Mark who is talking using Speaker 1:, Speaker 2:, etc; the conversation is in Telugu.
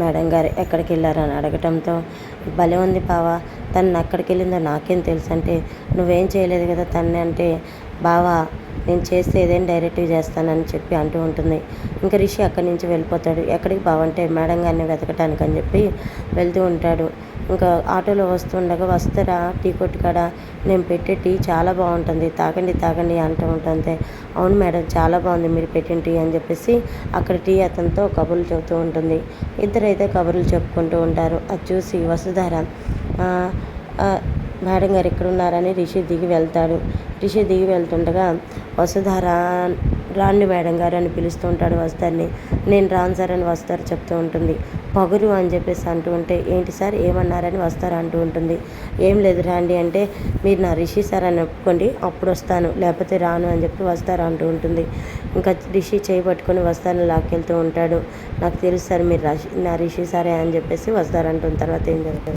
Speaker 1: మేడం గారు ఎక్కడికి వెళ్ళారని అడగటంతో భలే ఉంది బావా తను అక్కడికి వెళ్ళిందో నాకేం తెలుసు. అంటే నువ్వేం చేయలేదు కదా తన్ని అంటే బావా నేను చేస్తే ఏదైనా డైరెక్ట్గా చేస్తానని చెప్పి అంటూ ఉంటుంది. ఇంకా రిషి అక్కడి నుంచి వెళ్ళిపోతాడు. ఎక్కడికి బాగుంటే మేడం గారిని వెతకటానికి అని చెప్పి వెళ్తూ ఉంటాడు. ఇంకా ఆటోలో వస్తుండగా వస్తారా టీ కొట్టు కాడ. నేను పెట్టే టీ చాలా బాగుంటుంది. తాగండి తాగండి అంటూ ఉంటుంది అవును మేడం చాలా బాగుంది. మీరు పెట్టిన టీ అని చెప్పేసి అక్కడ టీ అతనితో కబుర్లు చెబుతూ ఉంటుంది. ఇద్దరైతే కబుర్లు చెప్పుకుంటూ ఉంటారు. అది చూసి వసుధార మేడం గారు ఎక్కడున్నారని రిషి దిగి వెళ్తాడు. రిషి దిగి వెళ్తుండగా వసుధార రాండి మేడం గారు అని పిలుస్తూ ఉంటాడు వస్తారని నేను రాను సార్ అని వస్తారు చెప్తూ ఉంటుంది. పగురు అని చెప్పేసి అంటూ ఉంటే ఏంటి సార్ ఏమన్నారని వస్తారు అంటూ ఉంటుంది. ఏం లేదు రాండి అంటే మీరు నా రిషి సార్ అని ఒప్పుకోండి అప్పుడు వస్తాను. లేకపోతే రాను అని చెప్పి వస్తారు అంటూ ఉంటుంది. ఇంకా రిషి చేయి పట్టుకొని వస్తారని లాక్కెళ్తూ ఉంటాడు. నాకు తెలుసు సార్ మీరు రషి నా రిషి సారే అని చెప్పేసి వస్తారంటుంది తర్వాత ఏం జరుగుతుంది?